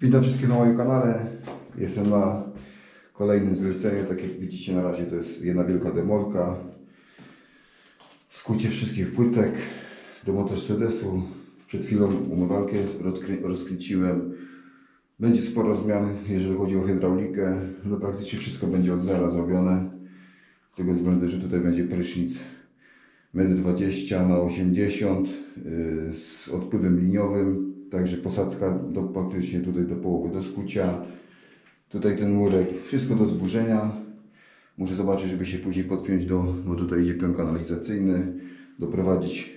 Witam wszystkich na moim kanale. Jestem na kolejnym zleceniu. Tak jak widzicie na razie to jest jedna wielka demolka. Skucie wszystkich płytek. Demontaż sedesu. Przed chwilą umywalkę rozkrę- rozkręciłem. Będzie sporo zmian, jeżeli chodzi o hydraulikę. No praktycznie wszystko będzie od zera zrobione. Z tego względu, że tutaj będzie prysznic 1,20 na 80 yy, z odpływem liniowym, także posadzka do, praktycznie tutaj do połowy do skucia. Tutaj ten murek, wszystko do zburzenia. Muszę zobaczyć, żeby się później podpiąć do, bo tutaj idzie pion kanalizacyjny, doprowadzić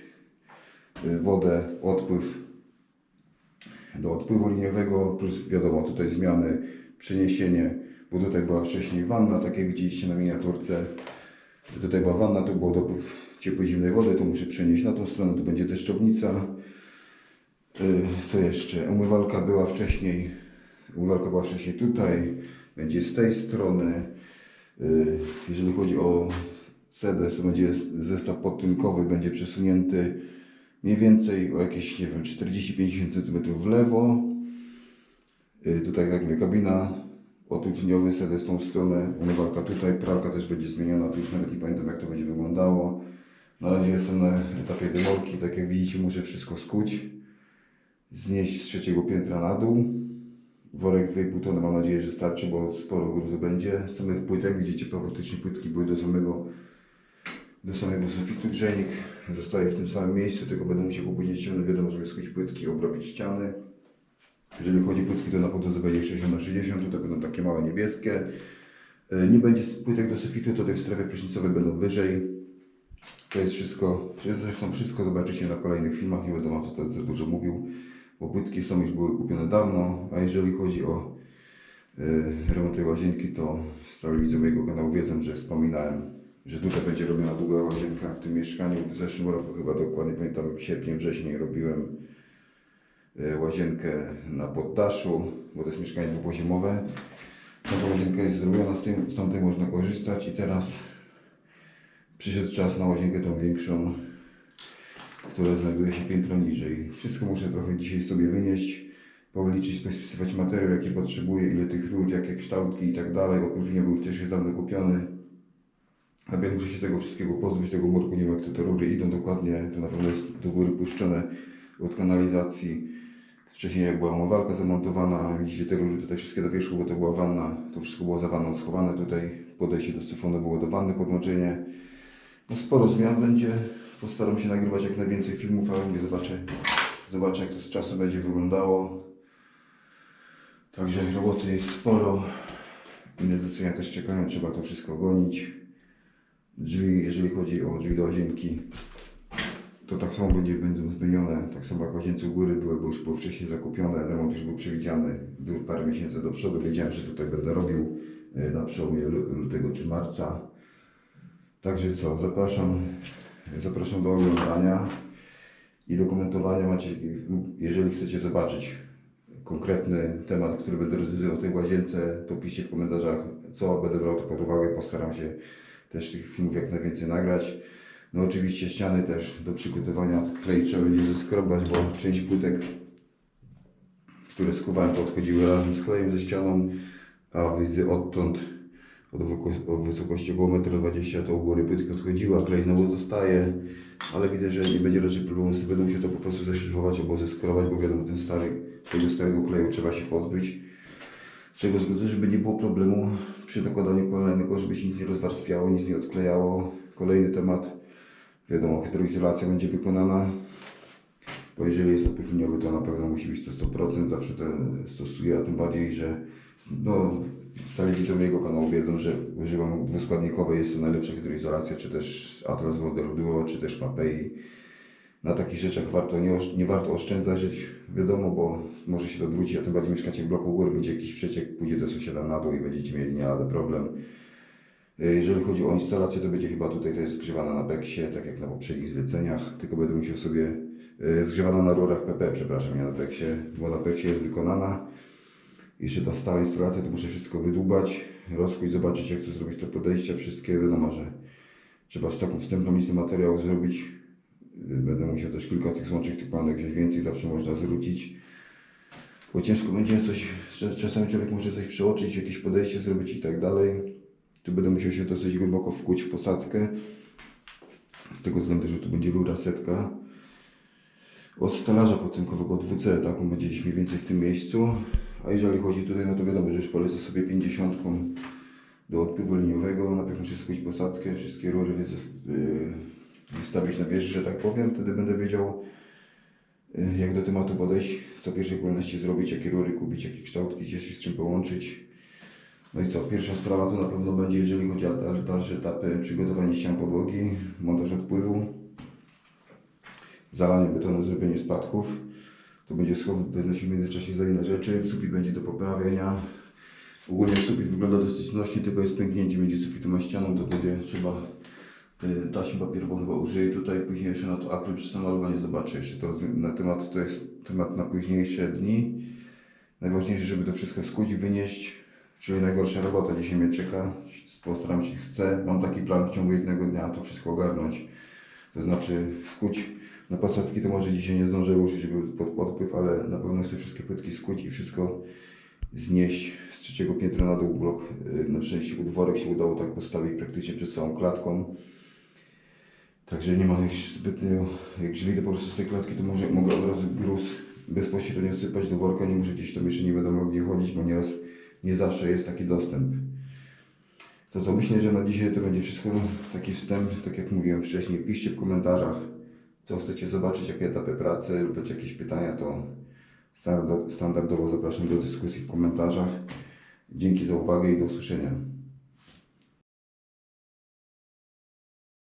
yy, wodę, odpływ do odpływu liniowego, plus wiadomo tutaj zmiany, przeniesienie, bo tutaj była wcześniej wanna, tak jak widzieliście na miniaturce. Tutaj była wanna, tu był dopływ ciepłej, zimnej wody, to muszę przenieść na tą stronę, tu będzie deszczownica. Yy, Co jeszcze? Umywalka była wcześniej, umywalka była wcześniej tutaj, będzie z tej strony. Yy, Jeżeli chodzi o sedes, to będzie zestaw podtynkowy, będzie przesunięty mniej więcej o jakieś, nie wiem, 40-50 cm w lewo. Yy, Tutaj jak mówię, kabina, odpływ liniowy, sedes w tą stronę, umywalka tutaj, pralka też będzie zmieniona, tu już nawet nie pamiętam jak to będzie wyglądało. Na razie jestem na etapie demolki, tak jak widzicie muszę wszystko skuć, znieść z trzeciego piętra na dół. Worek 2,5 tony mam nadzieję, że starczy, bo sporo gruzu będzie. Samych płytek widzicie praktycznie płytki były do samego do samego sufitu grzejnik zostaje w tym samym miejscu, tylko będę musiał go później ściągnąć, wiadomo, żeby skuć płytki, obrobić ściany. Jeżeli chodzi o płytki, to na podłodze będzie 60 na 60 tutaj będą takie małe niebieskie. E, Nie będzie płytek do sufitu, to te strefy prysznicowe będą wyżej. To jest wszystko, zresztą wszystko zobaczycie na kolejnych filmach, nie będę wam tutaj za dużo mówił, bo płytki są już były kupione dawno, a jeżeli chodzi o e, remont tej łazienki, to stali widzowie mojego kanału wiedzą, że wspominałem, że tutaj będzie robiona długa łazienka w tym mieszkaniu. W zeszłym roku chyba dokładnie pamiętam, sierpień, wrzesień robiłem e, łazienkę na poddaszu, bo to jest mieszkanie dwupoziomowe. Ta łazienka jest zrobiona, z, tym, z można korzystać i teraz przyszedł czas na łazienkę tą większą, która znajduje się piętro niżej. Wszystko muszę trochę dzisiaj sobie wynieść, policzyć, specyfikować materiał, jaki potrzebuję, ile tych rur, jakie kształtki i tak dalej. Oprócz był też jest dawno kupiony. A więc muszę się tego wszystkiego pozbyć, tego murku, nie wiem jak to te rury idą dokładnie, to na pewno jest do góry puszczone od kanalizacji. Wcześniej jak była umywalka zamontowana, widzicie te rury tutaj wszystkie do wierzchu, bo to była wanna, to wszystko było za wanną schowane tutaj, podejście do syfonu było do wanny, podłączenie. No sporo zmian będzie, postaram się nagrywać jak najwięcej filmów, ale zobaczę, zobaczę jak to z czasem będzie wyglądało. Także roboty jest sporo, inne zlecenia też czekają, trzeba to wszystko gonić. Drzwi, jeżeli chodzi o drzwi do łazienki, to tak samo będzie, będą zmienione, tak samo jak łazience u góry były, bo już było wcześniej zakupione, remont już był przewidziany był parę miesięcy do przodu, wiedziałem, że tutaj będę robił e, na przełomie lu- lutego czy marca. Także co, zapraszam, zapraszam do oglądania i do komentowania macie, jeżeli chcecie zobaczyć konkretny temat, który będę rozwiązywał w tej łazience, to piszcie w komentarzach, co będę brał to pod uwagę, postaram się też tych filmów jak najwięcej nagrać. No oczywiście ściany też do przygotowania klej trzeba będzie zeskrobać, bo część płytek, które skuwałem, to odchodziły razem z klejem ze ścianą, a odtąd o wysokości około 1,20 m to u góry płytka odchodziła, klej znowu zostaje, ale widzę, że nie będzie raczej problemu, tym, będę musiał to po prostu zeszlifować albo zeskrobać, bo wiadomo, ten stary, tego starego kleju trzeba się pozbyć. Z czego względu, żeby nie było problemu przy nakładaniu kolejnego, żeby się nic nie rozwarstwiało, nic nie odklejało. Kolejny temat, wiadomo, hydroizolacja będzie wykonana, bo jeżeli jest opływ liniowy, to na pewno musi być to 100%, zawsze to stosuję, a tym bardziej, że no, stali widzowie jego kanału wiedzą, że używam dwuskładnikowej, jest to najlepsza hydroizolacja, czy też Atlas Water Duo, czy też Mapei. Na takich rzeczach warto, nie, nie warto oszczędzać, wiadomo, bo może się to odwrócić, a tym bardziej mieszkacie w bloku góry, będzie jakiś przeciek, pójdzie do sąsiada na dół i będziecie mieli nie problem. E, Jeżeli chodzi o instalację, to będzie chyba tutaj też zgrzewana na beksie, tak jak na poprzednich zleceniach, tylko będę musiał sobie e, zgrzewana na rurach PP, przepraszam, nie na beksie, bo na beksie jest wykonana. Jeszcze ta stara instalacja, to muszę wszystko wydłubać, rozkuć, zobaczyć jak to zrobić, te podejścia wszystkie, wiadomo, że trzeba taką wstępną listę materiałów zrobić. Będę musiał też kilka tych złączek tych planek wziąć więcej, zawsze można zwrócić. Bo ciężko będzie coś, czasami człowiek może coś przeoczyć, jakieś podejście zrobić i tak dalej. Tu będę musiał się dosyć głęboko wkuć w posadzkę. Z tego względu, że tu będzie rura setka. Od stelaża potynkowego od WC, tak, on będzie gdzieś mniej więcej w tym miejscu. A jeżeli chodzi tutaj, no to wiadomo, że już polecę sobie 50 do odpływu liniowego. Najpierw muszę skuć posadzkę, wszystkie rury yy, wystawić na wieży, że tak powiem. Wtedy będę wiedział, yy, jak do tematu podejść, co w pierwszej kolejności zrobić, jakie rury kupić, jakie kształtki, gdzie się z czym połączyć. No i co, pierwsza sprawa to na pewno będzie, jeżeli chodzi o dal- dalsze etapy, przygotowanie ścian podłogi, montaż odpływu, zalanie betonu, zrobienie spadków. To będzie będę się w międzyczasie za inne rzeczy, sufit będzie do poprawienia. Ogólnie sufit wygląda dosyć znośnie, tylko jest pęknięcie między sufitem a ścianą, to będzie trzeba y, taśmę papierową chyba użyję tutaj, później jeszcze na to akryl przy samalowaniu zobaczę jeszcze to na temat, to jest temat na późniejsze dni. Najważniejsze, żeby to wszystko skuć, wynieść, czyli najgorsza robota dzisiaj mnie czeka. Postaram się, chcę, mam taki plan w ciągu jednego dnia to wszystko ogarnąć. To znaczy skuć na posadzki to może dzisiaj nie zdążę ruszyć, żeby pod podpływ, ale na pewno chcę wszystkie płytki skuć i wszystko znieść z trzeciego piętra na dół blok. Yy, Na szczęście dworek się udało tak postawić praktycznie przed całą klatką. Także nie ma już zbytnio, jak to po prostu z tej klatki, to może, mogę od razu gruz bezpośrednio sypać do worka, nie muszę gdzieś tam jeszcze nie wiadomo gdzie chodzić, bo nieraz nie zawsze jest taki dostęp. To co myślę, że na dzisiaj to będzie wszystko taki wstęp, tak jak mówiłem wcześniej, piszcie w komentarzach, co chcecie zobaczyć, jakie etapy pracy lub jakieś pytania, to standardo- standardowo zapraszam do dyskusji w komentarzach. Dzięki za uwagę i do usłyszenia.